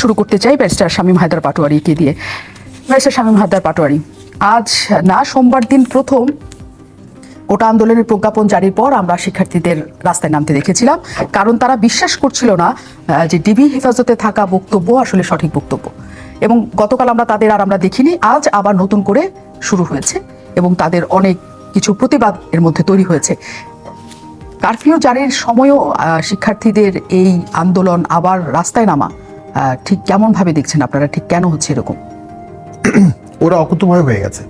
শুরু করতে চাই ব্যারিস্টার শামীম হায়দার পাটোয়ারিকে দিয়ে। ব্যারিস্টার শামীম হায়দার পাটোয়ারি, আজ না, সোমবার দিন প্রথম কোটা আন্দোলনের প্রজ্ঞাপন জারির পর আমরা শিক্ষার্থীদের রাস্তায় নামতে দেখেছিলাম। কারণ তারা বিশ্বাস করছিল না যে ডিবি হেফাজতে থাকা বক্তব্য আসলে সঠিক বক্তব্য। এবং গতকাল আমরা তাদের আর আমরা দেখিনি, আজ আবার নতুন করে শুরু হয়েছে এবং তাদের অনেক কিছু প্রতিবাদ এর মধ্যে তৈরি হয়েছে। কারফিউ জারির সময়ও শিক্ষার্থীদের এই আন্দোলন আবার রাস্তায় নামা ঠিক কেমন ভাবে দেখছেন আপনারা? ঠিক কেন হচ্ছে এরকম? ওরা অকুতভয় হয়ে গেছে।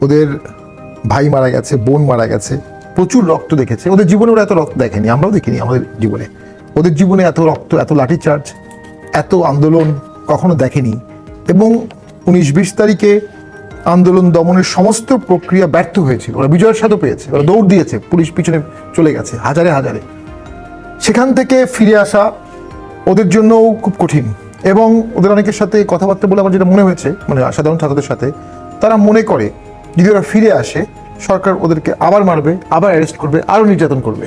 ওদের ভাই মারা গেছে, বোন মারা গেছে, প্রচুর রক্ত দেখেছে। ওদের জীবনে ওরা এত রক্ত দেখেনি, আমরাও দেখিনি আমাদের জীবনে। ওদের জীবনে এত রক্ত, এত লাঠিচার্জ, এত আন্দোলন কখনো দেখেনি। এবং উনিশ বিশ তারিখে আন্দোলন দমনের সমস্ত প্রক্রিয়া ব্যর্থ হয়েছিল। ওরা বিজয়ের স্বাদও পেয়েছে, ওরা দৌড় দিয়েছে, পুলিশ পিছনে চলে গেছে, হাজারে হাজারে। সেখান থেকে ফিরে আসা ওদের জন্যও খুব কঠিন। এবং ওদের অনেকের সাথে কথাবার্তা বলে আমার যেটা মনে হয়েছে মানে সাধারণ ছাত্রদের সাথে, তারা মনে করে, যদি ওরা ফিরে আসে, সরকার ওদেরকে আবার মারবে, আবার অ্যারেস্ট করবে, আরও নির্যাতন করবে।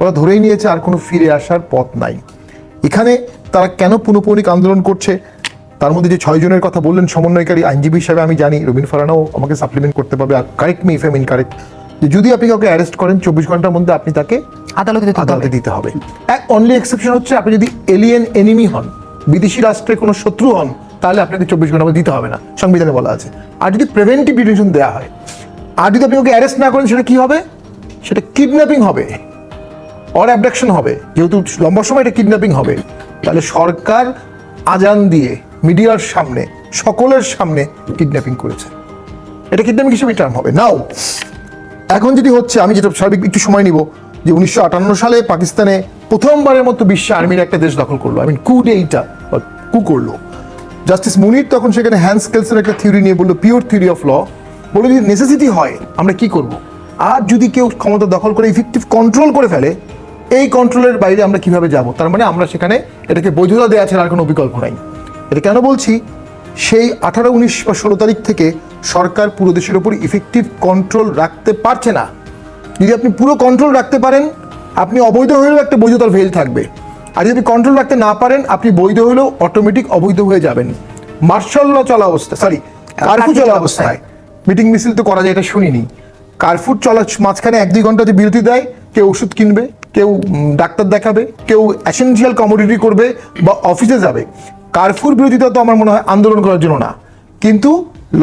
ওরা ধরেই নিয়েছে আর কোনো ফিরে আসার পথ নাই। এখানে তারা কেন পুনঃপৌনিক আন্দোলন করছে? তার মধ্যে যে ছয় জনের কথা বললেন সমন্বয়কারী আইনজীবী হিসাবে আমি জানি, রবীন ফারানাও আমাকে সাপ্লিমেন্ট করতে পারবে, আর correct me if I'm incorrect যদি আপনি কাউকে অ্যারেস্ট করেন চব্বিশ ঘণ্টার মধ্যে আপনি তাকে আদালতে আদালতে দিতে হবে। এক অনলি এক্সেপশন হচ্ছে আপনি যদি এলিয়েন এনিমি হন বিদেশি রাষ্ট্রের কোনো শত্রু হন তাহলে আপনাকে চব্বিশ ঘণ্টা মধ্যে দিতে হবে না সংবিধানে বলা আছে। আর যদি প্রিভেন্টিভ ডিটেনশন দেওয়া হয় আর যদি আপনি ওকে অ্যারেস্ট না করেন সেটা কি হবে? সেটা কিডন্যাপিং হবে অর অ্যাবডাকশন হবে। যেহেতু লম্বা সময় এটা কিডন্যাপিং হবে তাহলে সরকার আজান দিয়ে মিডিয়ার সামনে সকলের সামনে কিডন্যাপিং করেছে। এটা কিডন্যাপিং হিসেবে টার্ম হবে। নাও এখন যেটি হচ্ছে, আমি যেটা সার্বিক একটু সময় নিব, যে উনিশশো আটান্ন সালে পাকিস্তানে প্রথমবারের মতো বিশ্বে আর্মির একটা দেশ দখল করল। আই কু এইটা কু করল। জাস্টিস মুনির তখন সেখানে হ্যান্ড স্কেলসের একটা থিওরি নিয়ে বলল পিওর থিওরি অফ ল বলে, যদি নেসেসিটি হয়, আমরা কি করব? আর যদি কেউ ক্ষমতা দখল করে ইফেক্টিভ কন্ট্রোল করে ফেলে, এই কন্ট্রোলের বাইরে আমরা কীভাবে যাব? তার মানে আমরা সেখানে এটাকে বৈধতা দেওয়া ছাড়া আর কোনো বিকল্প নাই। এটা কেন বলছি? সেই আঠারো উনিশ বা ষোলো তারিখ থেকে সরকার পুরো দেশের উপর ইফেক্টিভ কন্ট্রোল রাখতে পারছে না। যদি আপনি পুরো কন্ট্রোল রাখতে পারেন আপনি অবৈধ হলেও একটা বৈধতার ভেল থাকবে। আর যদি কন্ট্রোল রাখতে না পারেন আপনি বৈধ হলেও অটোমেটিক অবৈধ হয়ে যাবেন। মার্শাল ল চলা অবস্থা সরি কার্ফু চলা অবস্থায়। মিটিং মিছিল তো করা যায় এটা শুনিনি। কার্ফুর চলা মাঝখানে এক দুই ঘণ্টা যে বিরতি দেয় কেউ ওষুধ কিনবে কেউ ডাক্তার দেখাবে কেউ অ্যাসেন্সিয়াল কমোডিটি করবে বা অফিসে যাবে। কার্ফুর বিরোধিতা তো আমার মনে হয় আন্দোলন করার জন্য না। কিন্তু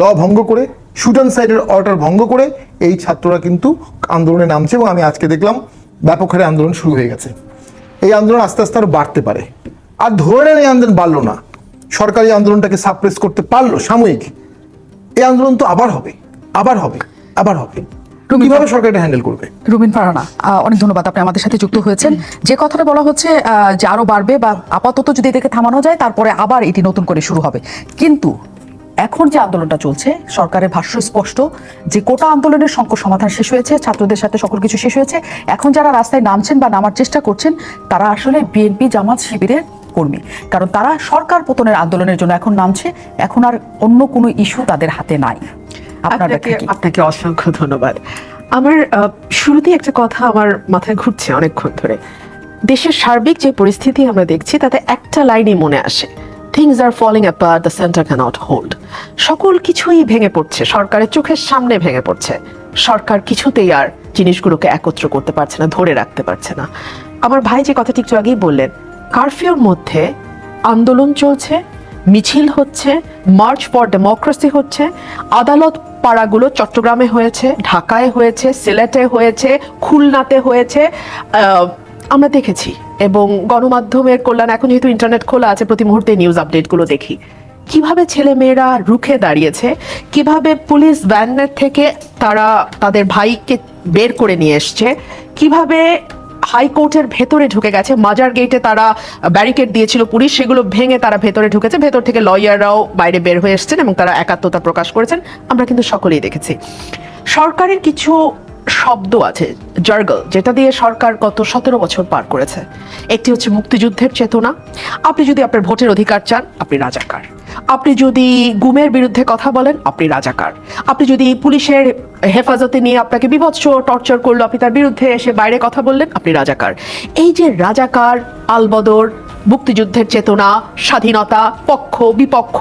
ল ভঙ্গ করে শুটান সাইডের অর্ডার ভঙ্গ করে এই ছাত্ররা কিন্তু আন্দোলনে নামছে এবং আমি আজকে দেখলাম ব্যাপক হারে আন্দোলন শুরু হয়ে গেছে। এই আন্দোলন আস্তে আস্তে আরও বাড়তে পারে। আর ধরে নেন এই আন্দোলন বাড়লো না। সরকারি আন্দোলনটাকে সাপ্রেস করতে পারল সাময়িক। এই আন্দোলন তো আবার হবে আবার হবে আবার হবে। কীভাবে সরকার এটা হ্যান্ডেল করবে? রুবিন ফারানা অনেক ধন্যবাদ আপনি আমাদের সাথে যুক্ত হয়েছেন। যে কথাটা বলা হচ্ছে যে আরও বাড়বে বা আপাতত যদি এটাকে থামানো যায় তারপরে আবার এটি নতুন করে শুরু হবে। কিন্তু এখন যে আন্দোলনটা চলছে সরকারের ভাষ্য স্পষ্ট যে কোটা আন্দোলনের সংকট সমাধান শেষ হয়েছে ছাত্রদের সাথে সকল কিছু শেষ হয়েছে। এখন যারা রাস্তায় নামছেন বা নামার চেষ্টা করছেন তারা আসলে বিএনপি জামাত শিবিরের কর্মী। কারণ তারা সরকার পতনের আন্দোলনের জন্য এখন নামছে এখন আর অন্য কোনো ইস্যু তাদের হাতে নাই। আপনাকে আপনাকে অসংখ্য ধন্যবাদ। আমার আহ, শুরুতেই একটা কথা আমার মাথায় ঘুরছে অনেকক্ষণ ধরে। দেশের সার্বিক যে পরিস্থিতি আমরা দেখছি তাতে একটা লাইনই মনে আসে। Things are falling apart the centre cannot hold সকল কিছুই ভেঙে পড়ছে সরকারের চোখের সামনে ভেঙে পড়ছে। সরকার কিছুতেই আর জিনিসগুলোকে একত্র করতে পারছে না ধরে রাখতে পারছে না। আমার ভাই যে কথাটি একটু আগেই বললেন কারফিউর মধ্যে আন্দোলন চলছে মিছিল হচ্ছে মার্চ ফর ডেমোক্রেসি হচ্ছে, আদালত পাড়াগুলো চট্টগ্রামে হয়েছে, ঢাকায় হয়েছে, সিলেটে হয়েছে, খুলনাতে হয়েছে আমরা দেখেছি। এবং গণমাধ্যমের কল্যাণ, এখন যেহেতু ইন্টারনেট খোলা আছে, প্রতি মুহূর্তে নিউজ আপডেটগুলো দেখি। কীভাবে ছেলে মেয়েরা রুখে দাঁড়িয়েছে? কীভাবে পুলিশ ভ্যানের থেকে তারা তাদের ভাইকে বের করে নিয়ে এসছে? কীভাবে হাইকোর্টের ভেতরে ঢুকে গেছে। মাজার গেটে তারা ব্যারিকেড দিয়েছিল পুলিশ। সেগুলো ভেঙে তারা ভেতরে ঢুকেছে। ভেতর থেকে লয়াররাও বাইরে বের হয়ে এসেছেন এবং তারা একাত্মতা প্রকাশ করেছেন। আমরা কিন্তু সকলেই দেখেছি। সরকারের কিছু শব্দ আছে জার্গল যেটা দিয়ে সরকার গত সতেরো বছর পার করেছে। একটি হচ্ছে মুক্তিযুদ্ধের চেতনা। আপনি যদি আপনার ভোটের অধিকার চান, আপনি রাজাকার। আপনি যদি গুমের বিরুদ্ধে কথা বলেন, আপনি রাজাকার। আপনি যদি পুলিশের হেফাজতে নিয়ে আপনাকে বিভৎস টর্চার করল, আপনি তার বিরুদ্ধে এসে বাইরে কথা বললেন, আপনি রাজাকার। এই যে রাজাকার, আলবদর, মুক্তিযুদ্ধের চেতনা, স্বাধীনতা, পক্ষ, বিপক্ষ,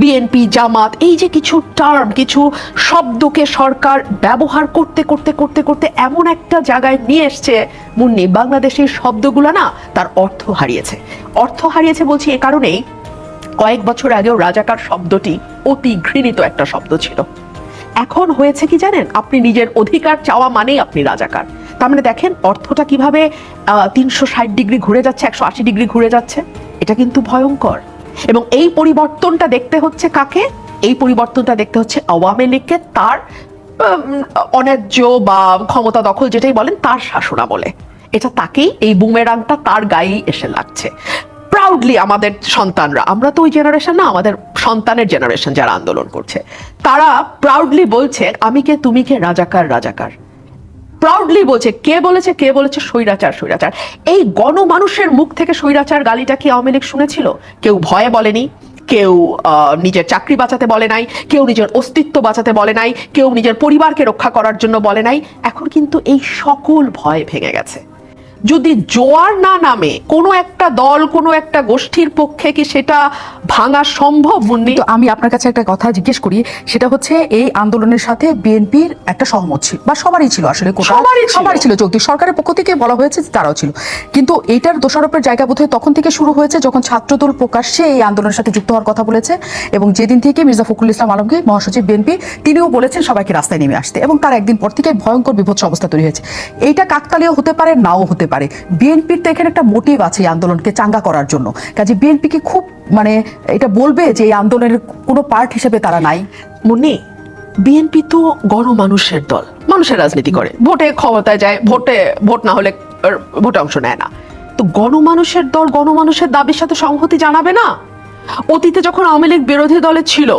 বিএনপি, জামাত, এই যে কিছু টার্ম কিছু শব্দকে সরকার ব্যবহার করতে করতে করতে করতে এমন একটা জায়গায় নিয়ে এসছে মুন্নি, বাংলাদেশের শব্দগুলো না তার অর্থ হারিয়েছে। অর্থ হারিয়েছে বলছি এ কারণেই কয়েক বছর আগেও রাজাকার শব্দটি অতি ঘৃণিত একটা শব্দ ছিল। এখন হয়েছে কি জানেন? আপনি নিজের অধিকার চাওয়া মানেই আপনি রাজাকার। তার মানে দেখেন, অর্থটা কীভাবে তিনশো ষাট ডিগ্রি ঘুরে যাচ্ছে, একশো আশি ডিগ্রি ঘুরে যাচ্ছে, এটা কিন্তু ভয়ঙ্কর। এবং এই পরিবর্তনটা দেখতে হচ্ছে কাকে? এই পরিবর্তনটা দেখতে হচ্ছে আওয়ামী লীগকে, তার অন্যায্য বা ক্ষমতা দখল যেটাই বলেন, তার শাসনামলে। এটা তাকেই এই বুমেরাংটা তার গায়েই এসে লাগছে। প্রাউডলি আমাদের সন্তানরা। আমরা তো ওই জেনারেশন না, আমাদের সন্তানের জেনারেশন যারা আন্দোলন করছে। তারা প্রাউডলি বলছে, আমি কে, তুমি কে, রাজাকার রাজাকার। প্রাউডলি বলছে, কে বলেছে কে বলেছে, স্বৈরাচার স্বৈরাচার। এই গণমানুষের মুখ থেকে স্বৈরাচার গালিটা কি আওয়ামী লীগ শুনেছিল? কেউ ভয়ে বলেনি, কেউ নিজের চাকরি বাঁচাতে বলে নাই, কেউ নিজের অস্তিত্ব বাঁচাতে বলে নাই, কেউ নিজের পরিবারকে রক্ষা করার জন্য বলে নাই। এখন কিন্তু এই সকল ভয় ভেঙে গেছে। যদি জোয়ার না নামে কোনো একটা দল কোনো একটা গোষ্ঠীর পক্ষে কি সেটা ভাঙা সম্ভব মুন্নি? তো আমি আপনার কাছে একটা কথা জিজ্ঞেস করি সেটা হচ্ছে এই আন্দোলনের সাথে বিএনপির একটা সহমত ছিল বা সবারই ছিল আসলে সবারই ছিল। সবারই ছিল যৌক্তিক সরকারের পক্ষ থেকে বলা হয়েছে তারাও ছিল। কিন্তু এইটার দোষারোপের জায়গা বোধহয় তখন থেকে শুরু হয়েছে যখন ছাত্রদল প্রকাশ্যে এই আন্দোলনের সাথে যুক্ত হওয়ার কথা বলেছে। এবং যেদিন থেকে মির্জা ফখরুল ইসলাম আলমগীর মহাসচিব বিএনপি তিনিও বলেছেন সবাইকে রাস্তায় নেমে আসতে। এবং তার একদিন পর থেকে ভয়ঙ্কর বিভৎস অবস্থা তৈরি হয়েছে। এইটা কাকতালীয় হতে পারে নাও হতে পারে। বিএনপির তো এখানে একটা মোটিভ আছে এই আন্দোলনকে চাঙ্গা করার জন্য। কাজে বিএনপি কি খুব মানে এটা বলবে যে এই আন্দোলনের কোনো পার্ট হিসেবে তারা নাই। মুন্নি, বিএনপি তো গণমানুষের দল, মানুষের রাজনীতি করে। ভোটে ক্ষমতায় যায়, ভোটে, ভোট না হলে ভোটে অংশ নেয় না। তো গণমানুষের দল গণমানুষের দাবির সাথে সংহতি জানাবে না? অতীতে যখন আওয়ামী লীগ বিরোধী দলে ছিল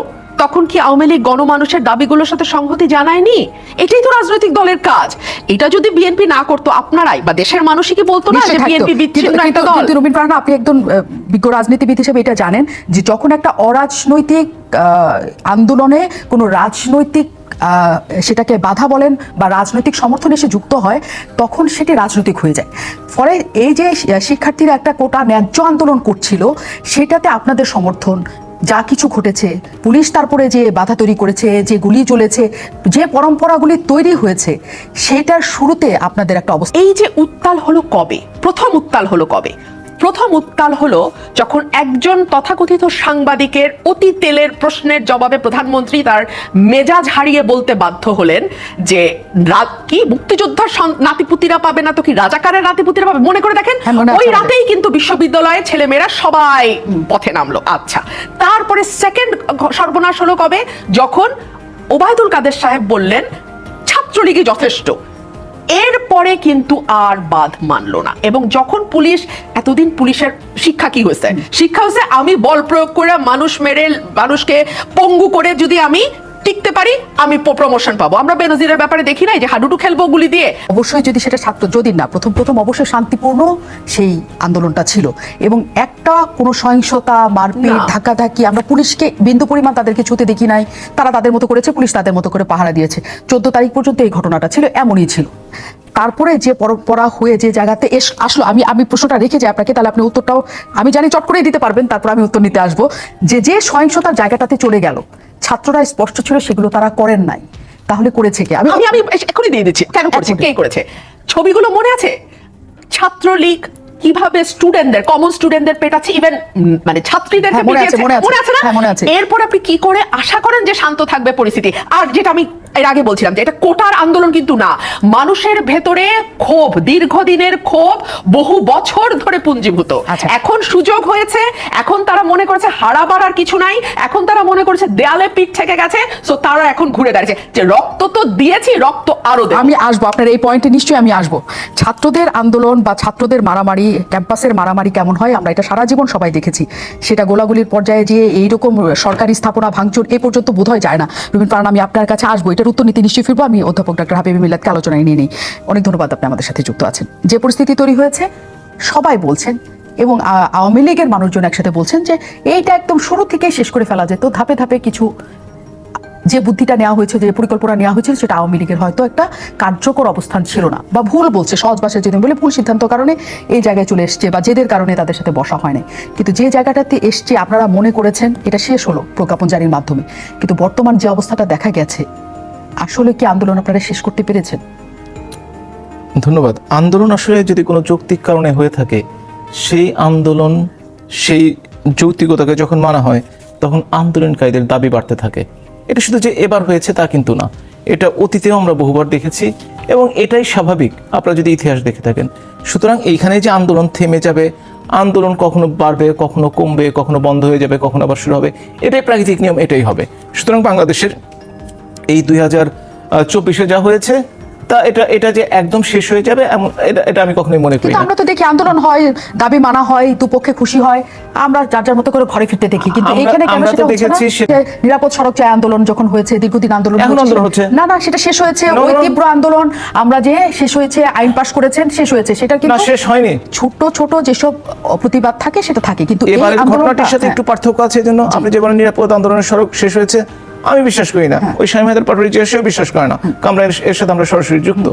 তখন কি আওয়ামী লীগ গণমানুষের দাবিগুলোর সাথে সংহতি জানায়নি? এটাই তো রাজনৈতিক দলের কাজ। এটা যদি বিএনপি না করতো আপনারাই বা দেশের মানুষই কি বলতো না যে বিএনপি বিচ্ছিন্ন একটা দল? কিন্তু রবীন ফারহানা, আপনি একজন বিজ্ঞ রাজনীতিবিদ হিসেবে এটা জানেন যে যখন একটা অরাজনৈতিক আহ, আন্দোলনে কোনো রাজনৈতিক আহ, সেটাকে বাধা বলেন বা রাজনৈতিক সমর্থন এসে যুক্ত হয় তখন সেটি রাজনৈতিক হয়ে যায়। ফলে এই যে শিক্ষার্থীরা একটা কোটা ন্যায্য আন্দোলন করছিল সেটাতে আপনাদের সমর্থন যা কিছু ঘটেছে, পুলিশ তারপরে যে বাধা তৈরি করেছে, যে গুলি চলেছে, যে পরম্পরাগুলি তৈরি হয়েছে, সেটার শুরুতে আপনাদের একটা অবস্থা। এই যে উত্তাল হলো কবে? প্রথম উত্তাল হলো কবে? প্রথম উত্তাল হলো যখন একজন তথাকথিত সাংবাদিকের অতি তেলের প্রশ্নের জবাবে প্রধানমন্ত্রী তার মেজাজ হারিয়ে বলতে বাধ্য হলেন যে কি মুক্তিযোদ্ধার নাতিপুতিরা পাবে না তো কি রাজাকারের নাতিপুতিরা পাবে? মনে করে দেখেন হ্যাঁ, ওই রাতেই কিন্তু বিশ্ববিদ্যালয়ে ছেলেমেয়েরা সবাই পথে নামলো। আচ্ছা তারপরে সেকেন্ড সর্বনাশ হলো কবে? যখন ওবায়দুল কাদের সাহেব বললেন ছাত্রলীগই যথেষ্ট। এরপরে কিন্তু আর বাদ মানলো না। এবং যখন পুলিশ এতদিন পুলিশের শিক্ষা কি হয়েছে? শিক্ষা হয়েছে আমি বল প্রয়োগ করে মানুষ মেরে মানুষকে পঙ্গু করে যদি আমি টিকতে পারি আমি প্রমোশন পাবো। আমরা বেনজিরের ব্যাপারে দেখি নাই যে হাডুডু খেলব গুলি দিয়ে। অবশ্যই যদি সেটা ছাত্র যদি না প্রথম প্রথম অবশ্যই শান্তিপূর্ণ সেই আন্দোলনটা ছিল। এবং একটা কোনো সহিংসতা মারপিট। ধাক্কাধাক্কি আমরা পুলিশকে বিন্দু পরিমাণ তাদেরকে ছুতে দেখি নাই। তারা তাদের মতো করেছে পুলিশ তাদের মতো করে পাহারা দিয়েছে। চোদ্দ তারিখ পর্যন্ত এই ঘটনাটা ছিল এমনই ছিল। তারপরে যে পরম্পরা হয়ে যে জায়গাতে এস আসলো আমি আমি প্রশ্নটা রেখে যাই আপনাকে তাহলে আপনি উত্তরটাও আমি জানি চট করেই দিতে পারবেন তারপর আমি উত্তর নিতে আসব। যে যে সহিংসতার জায়গাটাতে চলে গেল ছাত্ররা স্পষ্ট ছিল সেগুলো তারা করেন নাই। তাহলে করেছে কি? আমি আমি এখনই দিয়ে দিচ্ছি। কেন করেছে? কে করেছে? ছবিগুলো মনে আছে? ছাত্রলীগ কীভাবে স্টুডেন্টদের কমন স্টুডেন্টদের পেটাচ্ছে ইভেন মানে ছাত্রীদের হ্যাঁ, মনে আছে, মনে আছে। না? হ্যাঁ, মনে আছে। এরপর আপনি কি করে আশা করেন যে শান্ত থাকবে পরিস্থিতি? আর যেটা আমি এর আগে বলছিলাম যে এটা কোটার আন্দোলন কিন্তু না। মানুষের ভেতরে ক্ষোভ দীর্ঘদিনের ক্ষোভ বহু বছর ধরে পুঞ্জীভূত। আচ্ছা। এখন সুযোগ হয়েছে এখন তারা মনে করেছে হারাবার আর কিছু নাই এখন তারা মনে করেছে দেয়ালে পিঠ থেকে গেছে সো তারা এখন ঘুরে দাঁড়িয়েছে। যে রক্ত তো দিয়েছি রক্ত আরও দেব। আমি আসব আপনার এই পয়েন্টে নিশ্চয়ই আমি আসব। ছাত্রদের আন্দোলন বা ছাত্রদের মারামারি ক্যাম্পাসের মারামারি কেমন হয় আমরা এটা সারা জীবন সবাই দেখেছি। সেটা গোলাগুলির পর্যায়ে যে এইরকম সরকারি স্থাপনা ভাঙচুর এ পর্যন্ত বোধহয় যায় না। রবীন্দ্র আমি আপনার কাছে আসব এটার উত্তর নিতে নিশ্চয়ই ফিরবো। আমি অধ্যাপক ডক্টর হাবিবি মিল্লাতকে আলোচনায় নিয়ে নিই। অনেক ধন্যবাদ আপনি আমাদের সাথে যুক্ত আছেন। যে পরিস্থিতি তৈরি হয়েছে, সবাই বলছেন এবং আওয়ামী লীগের মানুষজন একসাথে বলছেন যে এইটা একদম শুরু থেকেই শেষ করে ফেলা যেত। ধাপে ধাপে কিছু যে বুদ্ধিটা নেওয়া হয়েছে, যে পরিকল্পনা নেওয়া হয়েছিল, সেটা আওয়ামী লীগের হয়তো একটা কার্যকর অবস্থান ছিল না বা ভুল বলছে, সহজ ভাষায় যদি বলে, ভুল সিদ্ধান্ত কারণে এই জায়গায় চলে এসছে বা জেদের কারণে তাদের সাথে বসা হয়নি কিন্তু যে জায়গাটাতে এসছে, আপনারা মনে করেছেন, এটা শেষ হলো প্রজ্ঞাপন জারির মাধ্যমে। কিন্তু বর্তমান যে অবস্থাটা দেখা গেছে আসলে কি আন্দোলন আপনারা শেষ করতে পেরেছেন? ধন্যবাদ। আন্দোলন আসলে যদি কোনো যৌক্তিক কারণে হয়ে থাকে, সেই আন্দোলন, সেই যৌক্তিকতাকে যখন মানা হয়, তখন আন্দোলনকারীদের দাবি বাড়তে থাকে। এটা শুধু যে এবার হয়েছে তা কিন্তু না। এটা অতীতেও আমরা বহুবার দেখেছি এবং এটাই স্বাভাবিক। আপনারা যদি ইতিহাস দেখে থাকেন, সুতরাং এইখানে যে আন্দোলন থেমে যাবে, আন্দোলন কখনো বাড়বে, কখনো কমবে, কখনো বন্ধ হয়ে যাবে, কখনো আবার শুরু হবে, এটাই প্রাকৃতিক নিয়ম, এটাই হবে। সুতরাং বাংলাদেশের এই দুই হাজার চব্বিশে যা হয়েছে তা এটা এটা যে একদম শেষ হয়ে যাবে এমন এটা এটা আমি কখনোই মনে করি আমরা তো দেখি আন্দোলন হয় দাবি মানা হয় দুপক্ষে খুশি হয় আমরা যার যার মতো করে ঘরে ফিরতে দেখি। কিন্তু এখানে কেন সেটা দেখেছি নিরাপদ সড়ক চাই আন্দোলন যখন হয়েছে দীর্ঘদিন আন্দোলন এখন আন্দোলন হচ্ছে। না না সেটা শেষ হয়েছে ওই. তীব্র আন্দোলন। আমরা যে শেষ হয়েছে আইন পাশ করেছেন শেষ হয়েছে সেটা না কিন্তু শেষ হয়নি। ছোট ছোট যেসব প্রতিবাদ থাকে সেটা থাকে। কিন্তু এই সাথে হ্যাঁ। একটু পার্থক্য আছে এজন্য। আপনি যে নিরাপদ আন্দোলনের সড়ক শেষ হয়েছে আমি বিশ্বাস করি না। ওই স্বামী হায়দার পাটোয়ারি যে সেও বিশ্বাস করে না। কারণ আমরা এর- সাথে আমরা সরাসরি যুক্ত।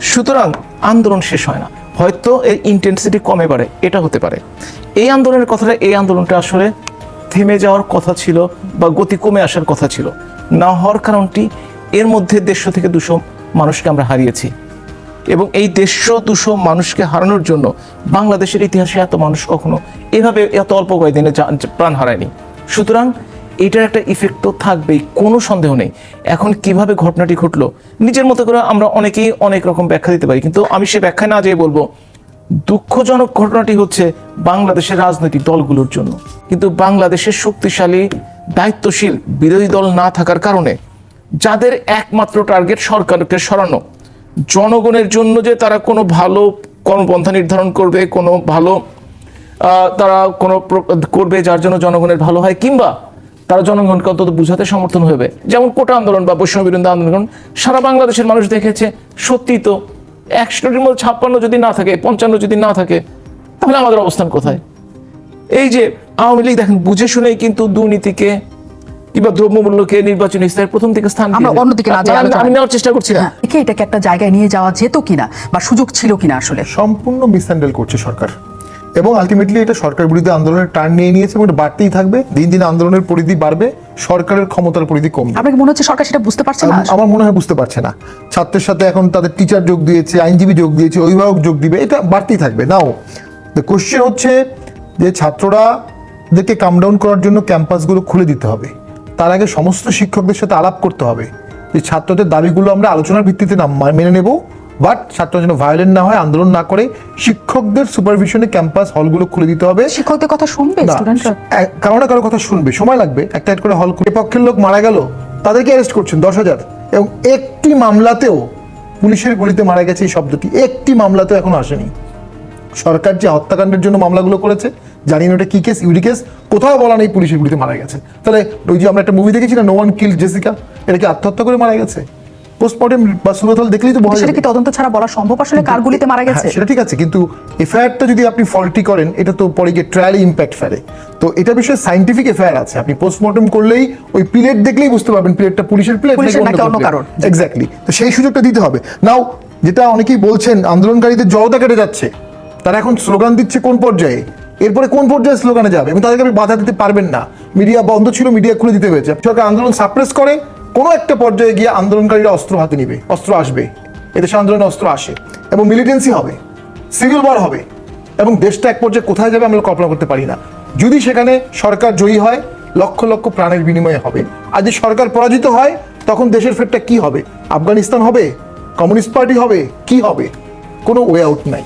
সুতরাং আন্দোলন শেষ হয় না। হয়তো এর ইন্টেন্সিটি কমে বাড়ে। এটা হতে পারে। এই আন্দোলনের কথাটা এই আন্দোলনটা আসলে থেমে যাওয়ার কথা ছিল বা গতি কমে আসার কথা ছিল। না হওয়ার কারণটি এর মধ্যে দেড়শো থেকে দুশো মানুষকে আমরা হারিয়েছি। এবং এই দেড়শো দুশো মানুষকে হারানোর জন্য বাংলাদেশের ইতিহাসে এত মানুষ কখনো এভাবে এত অল্প কয়েকদিনে প্রাণ হারায়নি। সুতরাং এটার একটা ইফেক্ট তো থাকবেই, কোনো সন্দেহ নেই। এখন কীভাবে ঘটনাটি ঘটলো, নিজের মতো করে আমরা অনেকেই অনেক রকম ব্যাখ্যা দিতে পারি, কিন্তু আমি সে ব্যাখ্যায় না যেয়ে বলব, দুঃখজনক ঘটনাটি হচ্ছে বাংলাদেশের রাজনৈতিক দলগুলোর জন্য। কিন্তু বাংলাদেশের শক্তিশালী, দায়িত্বশীল বিরোধী দল না থাকার কারণে যাদের একমাত্র টার্গেট সরকারকে সরানো, জনগণের জন্য যে তারা কোনো ভালো কর্মপন্থা নির্ধারণ করবে, কোনো ভালো তারা কোনো করবে যার জন্য জনগণের ভালো হয়, কিংবা তারা জনগণকে অন্তত বুঝাতে সমর্থন হবে। যেমন কোটা আন্দোলন বা বৈষম্য বিরোধী আন্দোলন সারা বাংলাদেশের মানুষ দেখেছে সত্যি তো একশোটির মধ্যে ছাপ্পান্ন যদি না থাকে পঞ্চান্ন যদি না থাকে তাহলে আমাদের অবস্থান কোথায়? এই যে আওয়ামী লীগ দেখেন বুঝে শুনেই কিন্তু দুর্নীতিকে কিংবা দ্রব্যমূল্যকে নির্বাচনী ইস্তারের প্রথম থেকে স্থান আমরা অন্যদিকে না যাই আমি-। নেওয়ার চেষ্টা করছি না। একে এটাকে একটা জায়গায় নিয়ে যাওয়া যেত কিনা বা সুযোগ ছিল কিনা আসলে? সম্পূর্ণ মিসহ্যান্ডেল করছে সরকার। এবং আলটিমেটলি এটা সরকার বিরুদ্ধে আন্দোলনের টার্ন নিয়ে নিয়েছে এবং এটা বাড়তেই থাকবে। দিন দিন আন্দোলনের পরিধি বাড়বে সরকারের ক্ষমতার পরিধি কমবে। আপনার কি মনে হচ্ছে সরকার সেটা বুঝতে পারছে না? আমার মনে হয় বুঝতে পারছে না। ছাত্রের সাথে এখন তাদের টিচার যোগ দিয়েছে আইনজীবী যোগ দিয়েছে অভিভাবক যোগ দিবে এটা বাড়তেই থাকবে। নাও দ্য কোশ্চেন হচ্ছে যে ছাত্ররা দেরকে কাম ডাউন করার জন্য ক্যাম্পাসগুলো খুলে দিতে হবে। তার আগে সমস্ত শিক্ষকদের সাথে আলাপ করতে হবে। যে ছাত্রদের দাবিগুলো আমরা আলোচনার ভিত্তিতে না মেনে নেব বাট ছাত্র যেন ভায়োলেন্ট না হয় আন্দোলন না করে শিক্ষকদের সুপারভিশনে ক্যাম্পাস হলগুলো খুলে দিতে হবে। শিক্ষকদের কথা শুনবে স্টুডেন্টরা কারও না কারও কথা শুনবে সময় লাগবে। একটা একটা করে হল এ পক্ষের লোক মারা গেল তাদেরকে অ্যারেস্ট করছেন দশ হাজার। এবং একটি মামলাতেও পুলিশের গুলিতে মারা গেছে এই শব্দটি। একটি মামলাতেও এখনও আসেনি। সরকার যে হত্যাকাণ্ডের জন্য মামলাগুলো করেছে জানি না ওটা কি কেস ইউডি কেস কোথাও বলা নেই পুলিশের গুলিতে মারা গেছে। তাহলে ওই যে আমরা একটা মুভি দেখেছি না নো ওয়ান কিল জেসিকা এটা কি আত্মহত্যা করে মারা গেছে? পোস্টমর্টেম বা সুরতল দেখলেই তো বোঝা সেটা যাবে। কি তদন্ত ছাড়া বলা সম্ভব? আসলে কার গুলিতে মারা গেছে। হ্যাঁ, সেটা ঠিক আছে কিন্তু এফআইআরটা যদি আপনি ফল্টি করেন এটা তো পরে গিয়ে ট্রায়ালে ইম্প্যাক্ট ফেলে। তো এটা বিষয়ে সাইন্টিফিক এফআইআর আছে। আপনি পোস্টমর্টম করলেই ওই প্লেট দেখলেই বুঝতে পারবেন প্লেটটা পুলিশের প্লেট নাকি অন্য কারোর। এক্স্যাক্টলি তো সেই সুযোগটা দিতে হবে। নাও যেটা অনেকেই বলছেন আন্দোলনকারীদের জড়তা কেটে যাচ্ছে। তারা এখন স্লোগান দিচ্ছে কোন পর্যায়ে? এরপরে কোন পর্যায়ে স্লোগানে যাবে? এবং তাদেরকে আপনি বাধা দিতে পারবেন না। মিডিয়া বন্ধ ছিল মিডিয়া খুলে দিতে হয়েছে। সরকার আন্দোলন সাপ্রেস করে কোনো একটা পর্যায়ে গিয়ে আন্দোলনকারীরা অস্ত্র হাতে নিবে, অস্ত্র আসবে। এদেশে আন্দোলনে অস্ত্র আসে এবং মিলিটেন্সি হবে সিভিল ওয়ার হবে এবং দেশটা এক পর্যায়ে কোথায় যাবে আমরা কল্পনা করতে পারি না। যদি সেখানে সরকার জয়ী হয়, লক্ষ লক্ষ প্রাণের বিনিময়ে হবে। আর যদি সরকার পরাজিত হয়, তখন দেশের ফেরটা কি হবে? আফগানিস্তান হবে? কমিউনিস্ট পার্টি হবে? কি হবে? কোনো ওয়ে আউট নাই।